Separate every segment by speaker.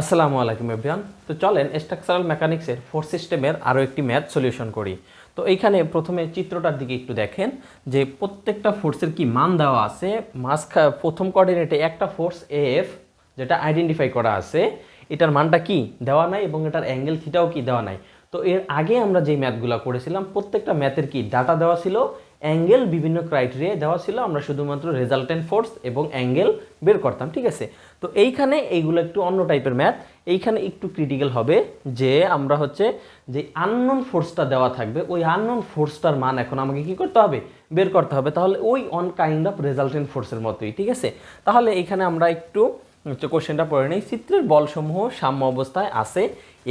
Speaker 1: আসসালামু আলাইকুম এভরিওয়ান। তো চলেন স্ট্রাকচারাল মেকানিক্সের ফোর্স সিস্টেমের আরও একটি ম্যাথ সলিউশন করি। তো এইখানে প্রথমে চিত্রটার দিকে একটু দেখেন যে প্রত্যেকটা ফোর্সের কি মান দেওয়া আছে। মাঝখা, প্রথম কোঅর্ডিনেটে একটা ফোর্স এফ যেটা আইডেন্টিফাই করা আছে, এটার মানটা কি দেওয়া নাই এবং এটার অ্যাঙ্গেল থিটাও কি দেওয়া নাই। তো এর আগে আমরা যেই ম্যাথগুলো করেছিলাম, প্রত্যেকটা ম্যাথের কি ডাটা দেওয়া ছিল অ্যাঙ্গেল বিভিন্ন ক্রাইটেরিয়া দেওয়া ছিল। আমরা শুধুমাত্র রেজাল্টেন্ট ফোর্স এবং অ্যাঙ্গেল বের করতাম, ঠিক আছে? তো এইখানে এইগুলো একটু অন্য টাইপের ম্যাথ এইখানে একটু ক্রিটিক্যাল হবে যে আমরা হচ্ছে যে আননোন ফোর্সটা দেওয়া থাকবে, ওই আননোন ফোর্সটার মান এখন আমাকে কি করতে হবে? বের করতে হবে। তাহলে ওই অন কাইন্ড অফ রেজাল্টেন্ট ফোর্সের মতোই, ঠিক আছে? তাহলে এখানে আমরা একটু কোশ্চেনটা পড়ে নিই। চিত্রের বলসমূহ সাম্য অবস্থায় আছে।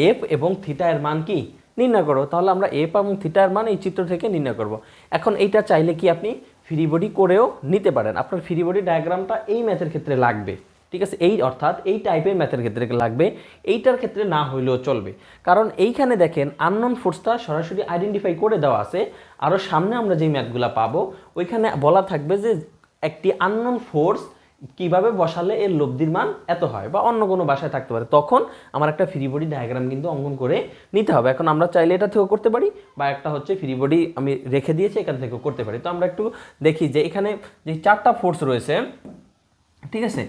Speaker 1: এফ এবং থিটা এর মান কি? নির্ণয় করো, তাহলে আমরা এফ এবং থিটার মান এই চিত্র থেকে নির্ণয় করব। এখন এইটা চাইলে কি আপনি ফ্রি বডি করেও নিতে পারেন। আপনার ফ্রি বডি ডায়াগ্রামটা এই ম্যাথের ক্ষেত্রে লাগবে। ঠিক আছে? এই অর্থাৎ এই টাইপের ম্যাথের ক্ষেত্রে লাগবে। এইটার ক্ষেত্রে না হইলেও চলবে। কারণ এইখানে দেখেন আননোন ফোর্সটা সরাসরি আইডেন্টিফাই করে দেওয়া আছে। আরও সামনে আমরা যেই ম্যাথগুলো পাবো, ওইখানে বলা থাকবে যে একটি আননোন ফোর্স কীভাবে বসালে এর লব্ধির মান এত হয় বা অন্য কোনো বাসায় থাকতে পারে? তখন আমার একটা ফ্রি বডি ডায়াগ্রাম কিন্তু অঙ্কন করে নিতে হবে। এখন আমরা চাইলে এটা থেকেও করতে পারি বা একটা হচ্ছে ফ্রি বডি আমি রেখে দিয়েছি, এখান থেকেও করতে পারি। তো আমরা একটু দেখি যে এখানে যে চারটা ফোর্স রয়েছে, ঠিক আছে?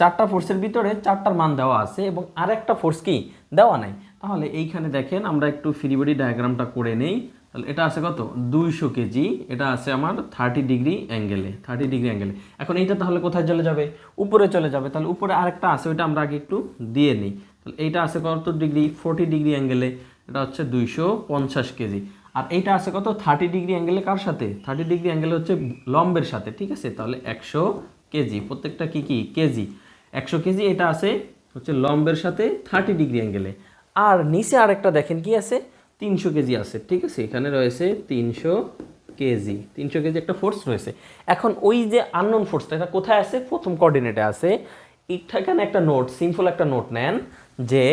Speaker 1: চারটা ফোর্সের ভিতরে চারটার মান দেওয়া আছে এবং আরেকটা ফোর্স কি? দেওয়া নাই। তাহলে এইখানে দেখেন আমরা একটু ফ্রি বডি ডায়াগ্রামটা করে নেই। তাহলে এটা আছে কত? দুইশো কেজি। এটা আছে আমার থার্টি ডিগ্রি অ্যাঙ্গেলে থার্টি ডিগ্রি অ্যাঙ্গেলে এখন এইটা তাহলে কোথায় চলে যাবে? উপরে চলে যাবে। তাহলে উপরে আরেকটা আছে, ওইটা আমরা আগে একটু দিয়ে নিই। তাহলে এইটা আছে কত ডিগ্রি ফোর্টি ডিগ্রি অ্যাঙ্গেলে এটা হচ্ছে দুইশো পঞ্চাশ কেজি। আর এইটা আছে কত? থার্টি ডিগ্রি অ্যাঙ্গেলে কার সাথে? থার্টি ডিগ্রি অ্যাঙ্গেলে হচ্ছে লম্বের সাথে, ঠিক আছে? তাহলে একশো কেজি। প্রত্যেকটা কি কি? কেজি। একশো কেজি এটা আছে হচ্ছে লম্বের সাথে থার্টি ডিগ্রি অ্যাঙ্গেলে আর নিচে আরেকটা দেখেন কি আছে? তিনশো কেজি আছে, ঠিক আছে? এখানে রয়েছে তিনশো কেজি তিনশো কেজি একটা ফোর্স রয়েছে। এখন ওই যে আননোন ফোর্সটা এটা কোথায় আছে? প্রথম কোঅর্ডিনেটে আছে। এখানে একটা নোট সিম্পল একটা নোট নেন যে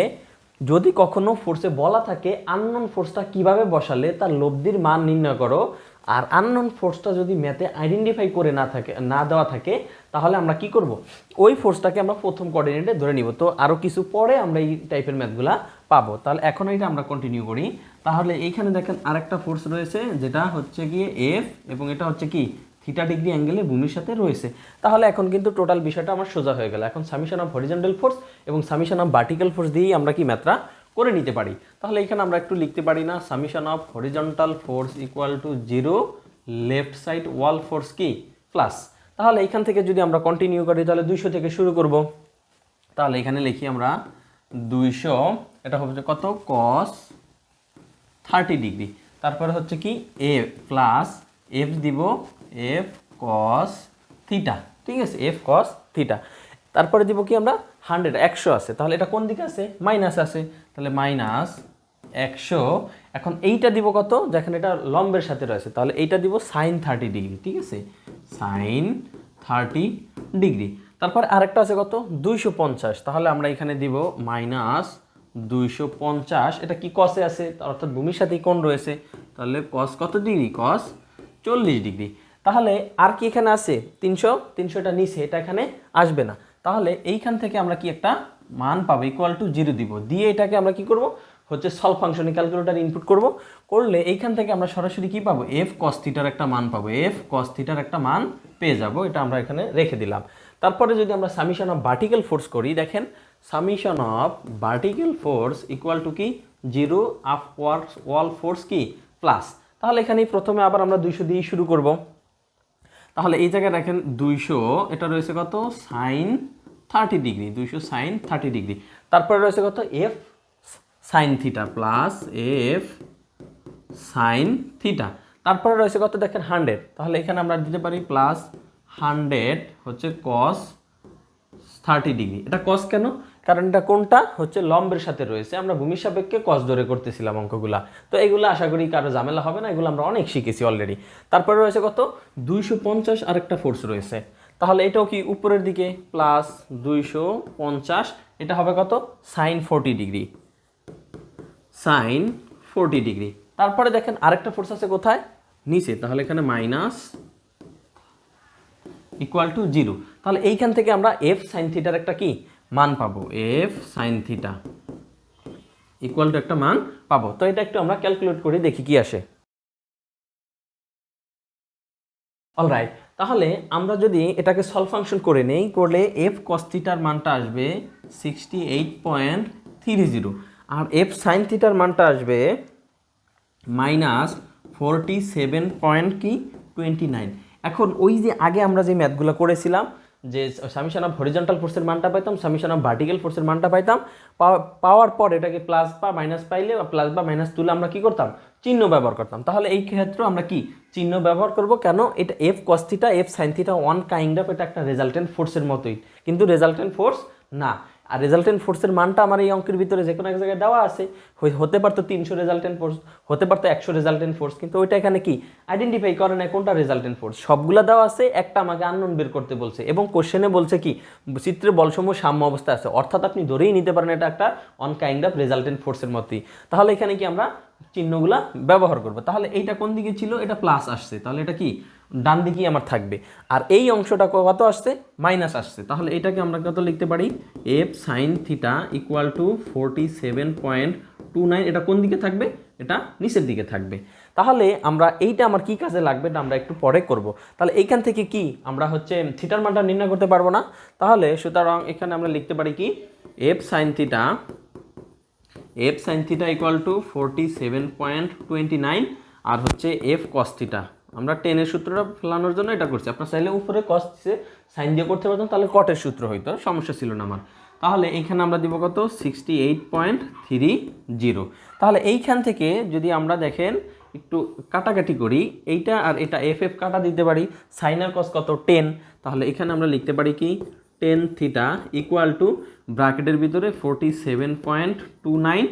Speaker 1: যদি কখনো ফোর্সে বলা থাকে আননোন ফোর্সটা কীভাবে বসালে তার লব্ধির মান নির্ণয় করো। আর আননোন ফোর্সটা যদি ম্যাথে আইডেন্টিফাই করে না থাকে, না দেওয়া থাকে, তাহলে আমরা কি করব? ওই ফোর্সটাকে আমরা প্রথম কোঅর্ডিনেটে ধরে নিব। তো আরও কিছু পরে আমরা এই টাইপের ম্যাথগুলা পাবো। তাহলে এখন এটা আমরা কন্টিনিউ করি। তাহলে এইখানে দেখেন আরেকটা ফোর্স রয়েছে, যেটা হচ্ছে গিয়ে এফ এবং এটা হচ্ছে কি? থিটা ডিগ্রি অ্যাঙ্গেলে ভূমির সাথে রয়েছে। তাহলে এখন কিন্তু টোটাল বিষয়টা আমার সোজা হয়ে গেল। এখন সামিশন অফ হরিজেন্টাল ফোর্স এবং সামিশন অফ ভার্টিক্যাল ফোর্স দিয়েই আমরা কি ম্যাথটা করে নিতে পারি। তাহলে এখানে আমরা একটু লিখতে পারি না summation of horizontal force equal to zero left side wall force কি? প্লাস তাহলে এখান থেকে যদি আমরা কন্টিনিউ করি, তাহলে দুইশো থেকে শুরু করব। তাহলে এখানে লিখি আমরা দুইশো, এটা হচ্ছে কত? কস থার্টি ডিগ্রি তারপরে হচ্ছে কি? এ প্লাস এফ দিব এফ কস থিটা ঠিক আছে? এফ কস থিটা তারপরে দিব কি আমরা? হান্ড্রেড একশো আছে। তাহলে এটা কোন দিকে আছে? মাইনাস আছে। তাহলে মাইনাস একশো। এখন এইটা দিব কত? যেখানে এটা লম্বের সাথে রয়েছে। তাহলে এইটা দিব সাইন থার্টি ডিগ্রি ঠিক আছে? সাইন থার্টি ডিগ্রি তারপর আরেকটা আছে কত? দুইশো পঞ্চাশ। তাহলে আমরা এখানে দিব মাইনাস দুইশো পঞ্চাশ। এটা কি কসে আছে? অর্থাৎ ভূমির সাথেই কোন রয়েছে। তাহলে কস কত ডিগ্রি কস চল্লিশ ডিগ্রি তাহলে আর কি এখানে আছে? তিনশো? তিনশোটা নিচে, এটা এখানে আসবে না। তাহলে এইখান থেকে আমরা কি একটা মান পাবো ইকুয়াল টু জিরো দিব। দিয়ে এটাকে আমরা কি করব? হচ্ছে সলভ ফাংশনে ক্যালকুলেটার ইনপুট করব। করলে এইখান থেকে আমরা সরাসরি কি পাবো? এফ কস থিটার একটা মান পাবো। এফ কস থিটার একটা মান পেয়ে যাব। এটা আমরা এখানে রেখে দিলাম। তারপরে যদি আমরা সামিশন অফ ভার্টিক্যাল ফোর্স করি, দেখেন summation of vertical force equal to কি? Zero upward wall force কি? প্লাস। তাহলে এখানে প্রথমে আবার আমরা দুইশো দিয়েই শুরু করব। তাহলে এই জায়গায় দেখেন দুইশো, এটা রয়েছে কত? সাইন থার্টি ডিগ্রি, দুইশো সাইন থার্টি ডিগ্রি। তারপরে রয়েছে কত? F sine theta plus F sine theta. তারপরে রয়েছে কত? দেখেন হান্ড্রেড। তাহলে এখানে আমরা দিতে পারি প্লাস হান্ড্রেড হচ্ছে কস থার্টি ডিগ্রি এটা কস কেন? কারণ এটা কোনটা? হচ্ছে লম্বের সাথে রয়েছে। আমরা ভূমির সাপেক্ষে কস ধরে করতেছিলাম অঙ্কগুলা। তো এগুলো আশা করি কারও ঝামেলা হবে না। এগুলো আমরা অনেক শিখেছি অলরেডি তারপরে রয়েছে কত? দুইশো পঞ্চাশ আরেকটা ফোর্স রয়েছে। তাহলে এটাও কি উপরের দিকে? প্লাস দুইশো পঞ্চাশ। এটা হবে কত? Sine forty degree sine forty degree তারপরে দেখেন আরেকটা ফোর্স আছে কোথায়? নিচে। তাহলে এখানে মাইনাস ইকুয়াল টু জিরো তাহলে এইখান থেকে আমরা এফ সাইন থিটার একটা কি? মান পাবো। F sine theta equal to একটা মান পাবো। তো এটা একটু আমরা ক্যালকুলেট করে দেখি কি আসে। অলরাইট তাহলে আমরা যদি এটাকে সলভ ফাংশন করে নেই, করলে এফ কস্তিটার মানটা আসবে sixty eight point three zero আর এফ সাইন থিটার মানটা আসবে মাইনাস ফোরটি সেভেন পয়েন্ট কি? টোয়েন্টি নাইন এখন ওই যে আগে আমরা যে ম্যাথগুলো করেছিলাম, যে সামিশন অফ হরিজন্টাল ফোর্সের মানটা পাইতাম সামিশন অফ ভার্টিক্যাল ফোর্সের মানটা পাইতাম পাওয়া- পাওয়ার পর এটাকে প্লাস বা মাইনাস পাইলে বা প্লাস বা মাইনাস তুলে আমরা কি করতাম? চিহ্ন ব্যবহার করতাম। তাহলে এই ক্ষেত্রে আমরা কি? চিহ্ন ব্যবহার করব কেন? এটা F cos theta F sine theta one kind of এটা একটা রেজাল্টেন্ট ফোর্সের মতোই। কিন্তু রেজাল্টেন্ট ফোর্স না। আর রেজাল্টেন্ট ফোর্সের মানটা আমার এই অঙ্কের ভিতরে যে কোনো এক জায়গায় দেওয়া আছে। হতে পারতো তিনশো রেজাল্টেন্ট ফোর্স হতে পারতো একশো রেজাল্টেন্ট ফোর্স কিন্তু ওইটা এখানে কি? আইডেন্টিফাই করে না কোনটা রেজাল্টেন্ট ফোর্স সবগুলো দেওয়া আছে, একটা আমাকে আননোন বের করতে বলছে এবং কোশ্চেনে বলছে কি? চিত্রে বলসমূহ সাম্য অবস্থা আছে। অর্থাৎ আপনি ধরেই নিতে পারেন এটা একটা অন কাইন্ড অফ রেজাল্টেন্ট ফোর্সের মতোই। তাহলে এখানে কি আমরা চিহ্নগুলা ব্যবহার করব। তাহলে এইটা কোন দিকে ছিল? এটা প্লাস আসছে। তাহলে এটা কি? ডান দিকেই আমার থাকবে। আর এই অংশটা কত আসছে? মাইনাস আসছে। তাহলে এটাকে আমরা কত লিখতে পারি? F sine theta equal to forty seven point two nine এটা কোন দিকে থাকবে? এটা নিচের দিকে থাকবে। তাহলে আমরা এইটা আমার কি কাজে লাগবে? এটা আমরা একটু পরে করব। তাহলে এইখান থেকে কি? আমরা হচ্ছে থিটার মানটা নির্ণয় করতে পারব না। তাহলে সুতরাং এখানে আমরা লিখতে পারি কি? F sine theta F sine theta equal to forty seven point twenty nine আর হচ্ছে এফ কস থিটা আমরা টেনের সূত্রটা ফেলানোর জন্য এটা করছি। আপনার চাইলে উপরে কস সাইন দিয়ে করতে পারতেন, তাহলে কটের সূত্র হইতো, সমস্যা ছিল না আমার। তাহলে এইখানে আমরা দিব কত? Sixty eight point three zero তাহলে এইখান থেকে যদি আমরা দেখেন, একটু কাটাকাটি করি, এইটা আর এটা এফ এফ কাটা দিতে পারি সাইনার কস কত? টেন তাহলে এখানে আমরা লিখতে পারি কি? টেন থিটা ইকুয়াল টু ব্র্যাকেটের ভিতরে forty seven point two nine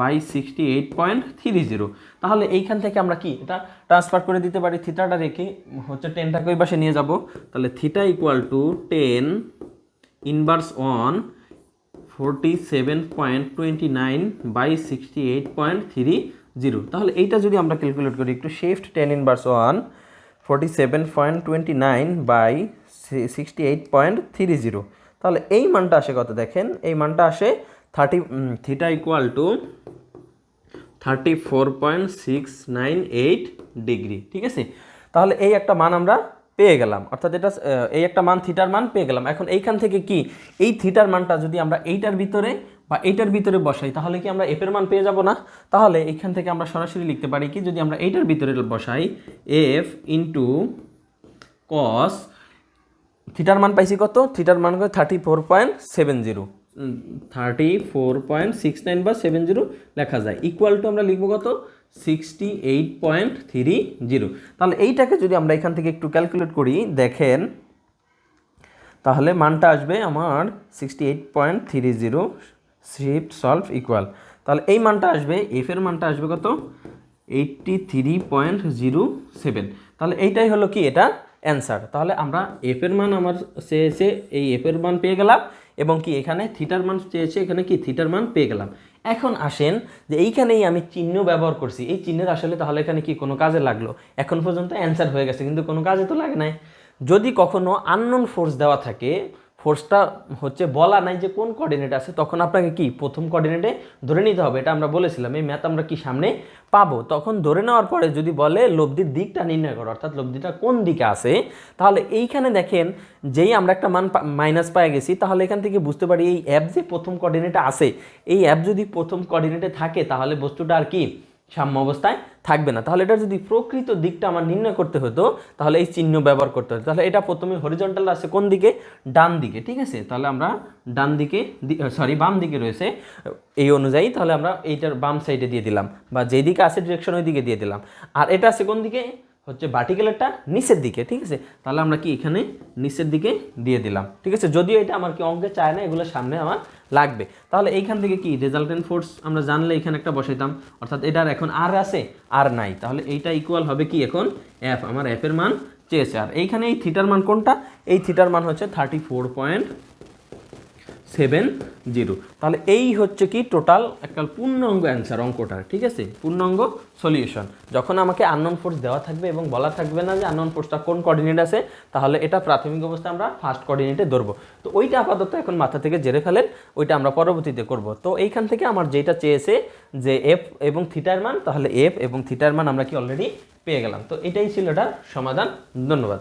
Speaker 1: by sixty eight point three zero তাহলে এইখান থেকে আমরা কি, এটা ট্রান্সফার করে দিতে পারি থিটাটা রেখে হচ্ছে টেনটাকে ওই পাশে নিয়ে যাব। তাহলে theta equal to tan inverse one forty seven point twenty nine by sixty eight point three zero তাহলে এইটা যদি আমরা ক্যালকুলেট করি, একটু shift tan inverse one forty seven point twenty nine by sixty eight point three zero তাহলে এই মানটা আসে কত দেখেন? এই মানটা আসে thirty theta equal to thirty four point six nine eight degree ঠিক আছে? তাহলে এই একটা মান আমরা পেয়ে গেলাম। অর্থাৎ এটা এই একটা মান থিটার মান পেয়ে গেলাম। এখন এইখান থেকে কি? এই থিটার মানটা যদি আমরা এইটার ভিতরে বা এইটার ভিতরে বসাই, তাহলে কি আমরা এফের মান পেয়ে যাব না? তাহলে এইখান থেকে আমরা সরাসরি লিখতে পারি কি? যদি আমরা এইটার ভিতরে বসাই এফ ইন্টু কস থিটার মান পাইছি কত? থিটার মান thirty four point seven zero thirty four point six nine বা সেভেন জিরো লেখা যায়। ইকুয়াল টু আমরা লিখব কত? Sixty eight point three zero তাহলে এইটাকে যদি আমরা এখান থেকে একটু ক্যালকুলেট করি দেখেন তাহলে মানটা আসবে আমার sixty eight point three zero shift solve equal তাহলে এই মানটা আসবে এফ এর মানটা আসবে কত? Eighty three point zero seven তাহলে এইটাই হলো কি এটা? অ্যান্সার তাহলে আমরা এফ এর মান আমার চেয়েছে, এই এফ এর মান পেয়ে গেলাম, এবং কি এখানে থিটার মান চেয়েছে, এখানে কি থিটার মান পেয়ে গেলাম। এখন আসেন যে এইখানেই আমি চিহ্ন ব্যবহার করছি। এই চিহ্নের আসলে তাহলে এখানে কি কোনো কাজে লাগল? এখন পর্যন্ত অ্যান্সার হয়ে গেছে, কিন্তু কোনো কাজে তো লাগে নাই। যদি কখনো আননোন ফোর্স দেওয়া থাকে ফোর্সটা হচ্ছে বলা নাই যে কোন কোঅর্ডিনেট আছে, তখন আপনাকে কি প্রথম কোঅর্ডিনেটে ধরে নিতে হবে? এটা আমরা বলেছিলাম, এই ম্যাথ আমরা কি সামনে পাবো? তখন ধরে নেওয়ার পরে যদি বলে লব্ধির দিকটা নির্ণয় করো, অর্থাৎ লব্ধিটা কোন দিকে আছে, তাহলে এইখানে দেখেন যেই আমরা একটা মান মাইনাস পায়ে গেছি, তাহলে এখান থেকে বুঝতে পারি এই অ্যাপ যে প্রথম কোঅর্ডিনেটে আছে, এই অ্যাপ যদি প্রথম কোঅর্ডিনেটে থাকে, তাহলে বস্তুটা আর কি সাম্য অবস্থায় থাকবে না। তাহলে এটা যদি প্রকৃত দিকটা আমার নির্ণয় করতে হতো, তাহলে এই চিহ্ন ব্যবহার করতে হতো। তাহলে এটা প্রথমে হরিজন্টাল আছে কোন দিকে? ডান দিকে, ঠিক আছে? তাহলে আমরা ডান দিকে সরি বাম দিকে রয়েছে। এই অনুযায়ী তাহলে আমরা এইটার বাম সাইডে দিয়ে দিলাম, বা যেদিকে আছে ডিরেকশন ওই দিকে দিয়ে দিলাম। আর এটা আছে কোন দিকে? হচ্ছে ভার্টিক্যালেরটা নিচের দিকে, ঠিক আছে? তাহলে আমরা কি এখানে নিচের দিকে দিয়ে দিলাম, ঠিক আছে? যদিও এটা আমার কি অঙ্কে চায় না, এগুলো সামনে আমার লাগবে। তাহলে এইখান থেকে কি রেজাল্টেন্ট ফোর্স আমরা জানলে এখানে একটা বসাইতাম, অর্থাৎ এটার এখন আর আছে আর নাই। তাহলে এইটা ইকুয়াল হবে কি এখন? এফ আমার এফের মান চেয়েছে। আর এইখানে এই থিটার মান কোনটা? এই থিটার মান হচ্ছে thirty four point seven zero তাহলে এই হচ্ছে কি টোটাল একটা পূর্ণাঙ্গ অ্যান্সার অঙ্কটার, ঠিক আছে? পূর্ণাঙ্গ সলিউশন যখন আমাকে আননোন ফোর্স দেওয়া থাকবে এবং বলা থাকবে না যে আননোন ফোর্সটা কোন কোঅর্ডিনেট আছে, তাহলে এটা প্রাথমিক অবস্থায় আমরা ফার্স্ট কোঅর্ডিনেটে ধরবো। তো ওইটা আপাতত এখন মাথা থেকে জেরে ফেলেন, ওইটা আমরা পরবর্তীতে করব। তো এইখান থেকে আমার যেটা চেয়েছে যে এফ এবং থিটার মান, তাহলে এফ এবং থিটার মান আমরা কি অলরেডি পেয়ে গেলাম। তো এটাই ছিল এটার সমাধান। ধন্যবাদ।